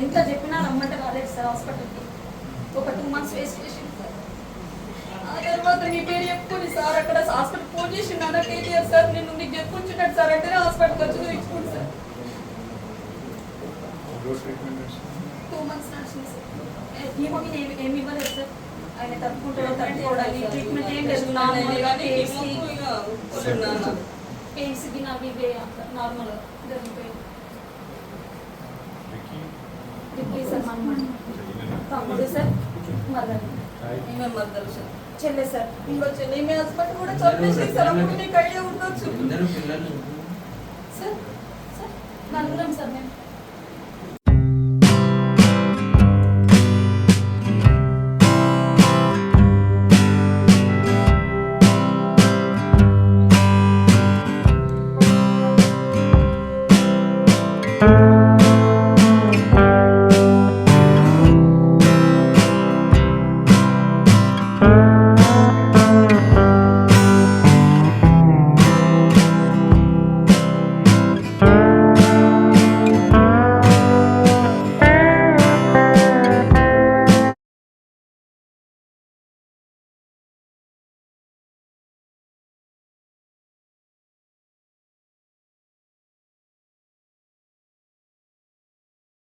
ఎంత చెప్పినా రమ్మంటే రాలేదు సార్ హాస్పిటల్కి. ఒక టూ మంత్స్ వేస్ట్ చేసింది సార్. ఆ తర్వాత మీ పేరు చెప్పుకోండి సార్ అక్కడ హాస్పిటల్ ఫోన్ చేసిండు అన్న కేటీఆర్ సార్? నేను మీకు చెప్పుకుంటున్నాడు సార్ అంటేనే హాస్పిటల్కి వచ్చి చూపించుకోండి సార్. టూ మంత్స్ నడిచింది సార్. హీమోగిన్ ఏమి ఏమి ఇవ్వలేదు సార్. ఆయన తట్టుకుంటాడో తట్టుకోవడానికి ట్రీట్మెంట్ ఏం లేదు. నార్మల్గా నాకు ఇవే నార్మల్గా జరిగిపోయింది సార్ తమ్ముడు సార్ మదర్ ఈమె మద్దలు సార్. చెల్లె సార్ ఇంకో చెల్లి. మీ హస్బెండ్ కూడా చంపేసి సార్ అప్పుడు మీకు ఐడియా ఉండొచ్చు. సార్ సార్ నలుగురం సార్ మేము.